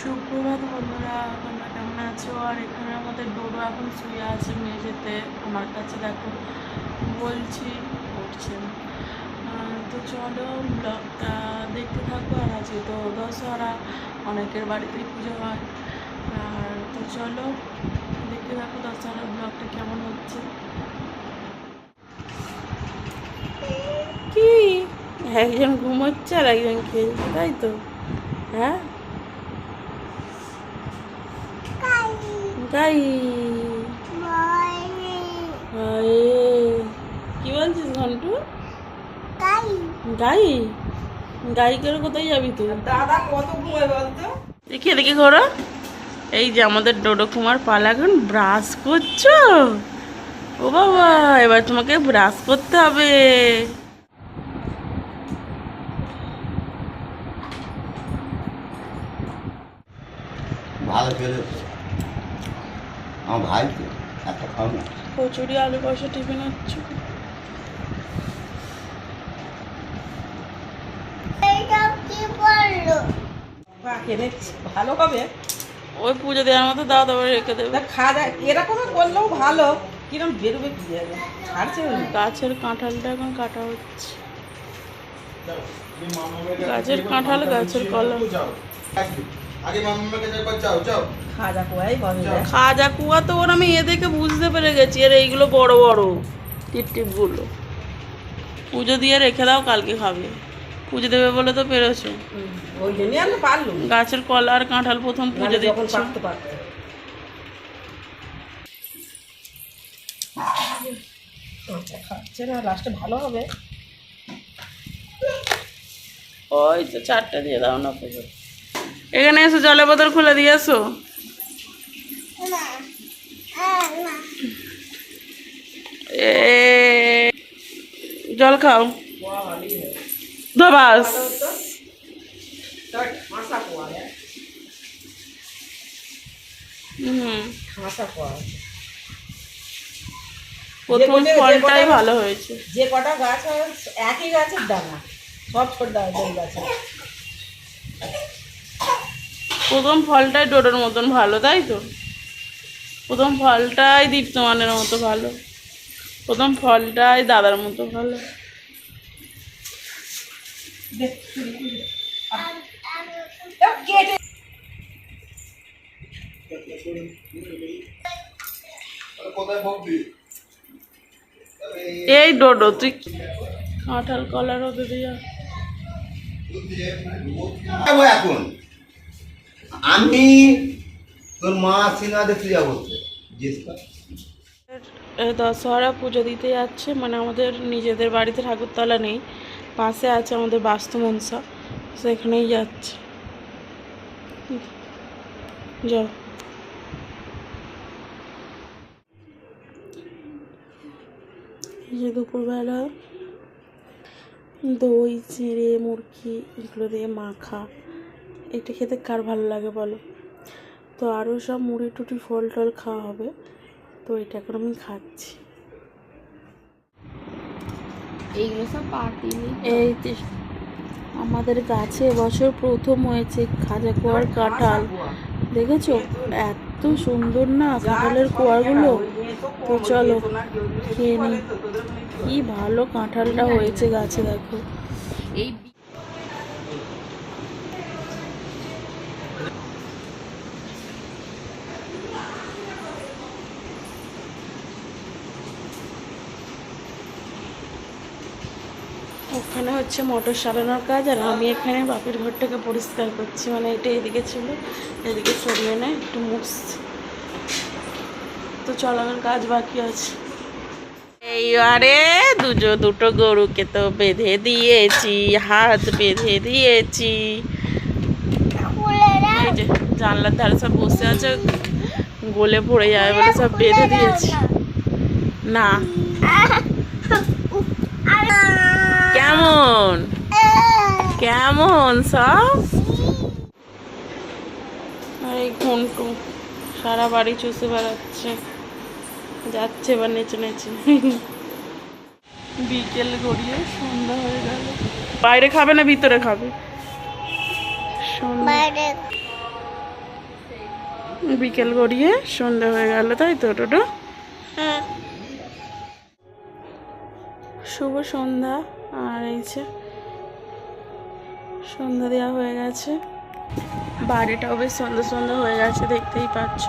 সুপ্রভাত বন্ধুরা তোমরা কেমন আছো? আর এখানে আমাদের ডোডো এখন শুয়ে আছে মেঝেতে। আমার কাছে দেখো বলছি। আহ, তো চলো ব্লগটা দেখতে থাকব আর আজকে তো দশহরা অনেকের বাড়িতেই পুজো হয়। আর তো চলো দেখতে থাকো দশহরার ব্লগটা কেমন হচ্ছে। কি? একজন ঘুমোচ্ছে আর একজন খেলছে তাই তো? হ্যাঁ? গাই হায়। কি বলছিস ঘন্টু? গাই। গাই? করে কোথায় যাবি তুই? দাদা কত ঘুমায় বলতো? দেখি দেখি ঘোরো। এই যে আমাদের ডোডো কুমার পালা এখন ব্রাশ করছ? ও বাবা এবার তোমাকে ব্রাশ করতে হবে। ভালো চলেছে আমার ভাই তো এত খাও না কচুরি আলু কষা টিফিন হচ্ছে। ভালো হবে। ওই পুজো দেওয়ার মতো দাও তারপরে রেখে দেবে। তা খাওয়া দাওয়া এরকম করলেও ভালো। কিরম বেরোবে কি যাবে ছাড়ছে গাছের কাঁঠালটা এখন কাটা হচ্ছে। গাছের কাঁঠাল গাছের কলা খাজা কুয়া তো ওর আমি এ দেখে বুঝতে পেরে গেছি আর এইগুলো বড় বড় টিপ টিপগুলো। পুজো দিয়ে রেখে দাও কালকে খাবে। পুজো দেবে বলে তো পেরেছ। ওই জন্যই আমি পারলুম। গাছের কলা আর কাঁঠাল প্রথম পুজো দিচ্ছে। আচ্ছা, খাচ্ছে না লাস্টে ভালো হবে। ওই তো চারটা দিয়ে দাও না পুজো এখানে এসো জলের বোতল খুলে দিয়ে এসো জল খাও। ধবাস। প্রথম ফলটাই ভালো হয়েছে। যে কটা গাছ একই গাছের দানা। সব ছোট ডাল গাছে প্রথম ফলটাই ডোডোর মতন ভালো, তাই তো? প্রথম ফলটাই দীপ্তমানের মতো ভালো। প্রথম ফলটাই দাদার মতো ভালো। এই ডোডো, তুই কাঁঠাল কলার ওদের দিয়া। এখন। আমি তোর মা সিনেমা দেখতে যাব দশহরা পুজো দিতে যাচ্ছে মানে আমাদের নিজেদের বাড়িতে ঠাকুরতলা নেই, পাশে আছে আমাদের বাস্তু মনসা সেখানেই যাচ্ছে। যাও। যে দুপুরবেলা, দই, চিড়ে, মুরগি, এগুলো দিয়ে মাখা। এটা খেতে কার ভালো লাগে বলো? তো আরও সব মুড়ি টুটি ফল টল খাওয়া হবে। তো এটা এখন আমি খাচ্ছি। এইগুলো সব পার্টি এই আমাদের গাছে এবছর প্রথম হয়েছে খাজা কুয়ার কাঁঠাল। দেখেছ? এত সুন্দর না কাঁঠালের কুয়াগুলো? তো চলো খেয়ে নি। কি ভালো কাঁঠালটা হয়েছে গাছে দেখো এই ওখানে হচ্ছে মোটর সারানোর কাজ আর আমি এখানে বাপের ঘরটাকে পরিষ্কার করছি। মানে এটা এদিকে ছিল এদিকে সরিয়ে নেয় একটু মুছছি তো চল আমার কাজ বাকি আছে। এইবারে দুটো দুটো গরুকে তো বেঁধে দিয়েছি হাত বেঁধে দিয়েছি। এই যে জানলার ধারে সব বসে আছে গলে পড়ে যাবে বলে সব বেঁধে দিয়েছি। না। কেমন? কেমন সব? আর এই ঘন্টু সারা বাড়ি চষে বেড়াচ্ছে। যাচ্ছে এবার নেচে নেচে। বিকেল গড়িয়ে সন্ধ্যা হয়ে গেল। বাইরে খাবে না ভিতরে খাবে? সন্ধ্যা। বিকেল গড়িয়ে সন্ধ্যা হয়ে গেল তাই তো টোটো? হ্যাঁ। শুভ সন্ধ্যা। আর এই যে সন্ধ্যা দেওয়া হয়ে গেছে। বাড়িটাও বেশ সন্ধ্যা সন্ধ্যা হয়ে গেছে, দেখতেই পাচ্ছ।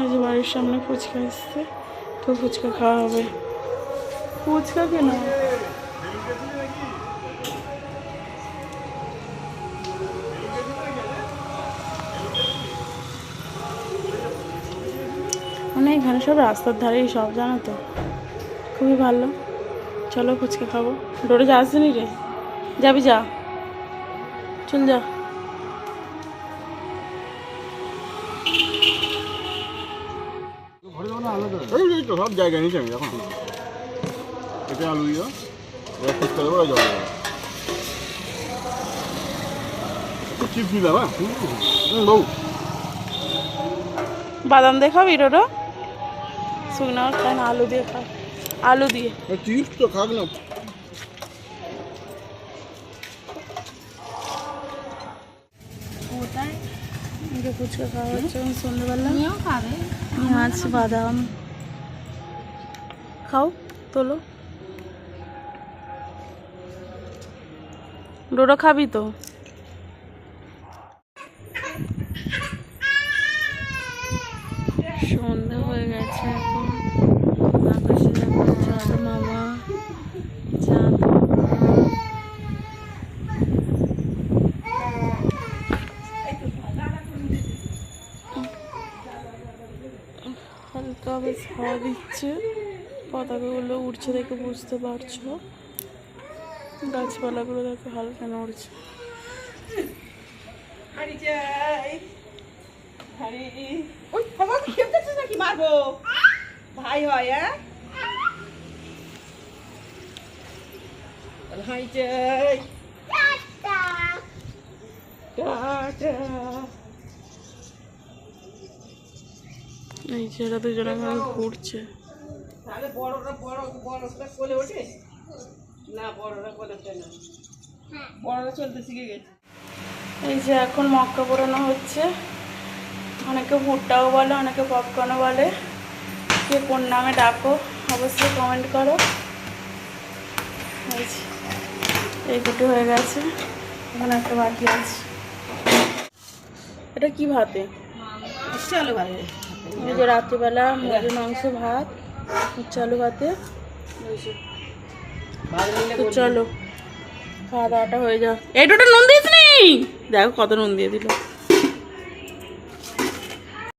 এই যে বাড়ির সামনে ফুচকা এসছে, তো ফুচকা খাওয়া হবে। ফুচকা কেন? এখানে সব রাস্তার ধারেই সব, জানো তো? খুবই ভালো। চলো ফুচকা খাব। ডোরে যা আসেনি রে। যাবি যা। চল যা। সব জায়গায় নিচে আমি এখন। এটা আলু দিও। এবার ফুচকা দেবো জল চিপস দিলাম হ্যাঁ? বউ বাদাম দিয়ে খাবি ডোডো? শুকনো খায় না আলু দিয়ে খা। আলু দিয়ে। চিপস তো খাক না ফুচকা খাওয়া হচ্ছে সন্ধ্যেবেলা। খাবে। মাছ বাদাম। খাও তোলো। ডোডো খাবি তো? সন্ধ্যা হয়ে গেছে এখন। মামা। হালকা বেশ হাওয়া দিচ্ছে। পতাকাগুলো উড়ছে দেখে বুঝতে পারছ। গাছপালাগুলো দেখে হালকা নড়ছে। ভাই হয় হ্যাঁ? হাঁড়ি চাই টাটা। এই ছেলেরা দুজন ঘুরছে। তাহলে বড়রা বড় বড়রা কোলে ওঠে? না বড়রা কোলে ওঠে না। বড়রা চলতে শিখে গেছে। এই যে এখন মক্কা পোড়ানো হচ্ছে। অনেকে ভুট্টাও বলে অনেকে পপকর্নও বলে। কে কোন নামে ডাকো অবশ্যই কমেন্ট করো। এই যে, এই দুটো হয়ে গেছে। এখন একটা বাকি আছে। এটা কি ভাতে? চালু ভাতে। এই যে রাত্রিবেলা মুরগির মাংস ভাত চালু আলু ভাতে। চলো খাওয়া দাওয়াটা হয়ে যাও এই দুটো নুন দিস নি? দেখো কত নুন দিয়ে দিল।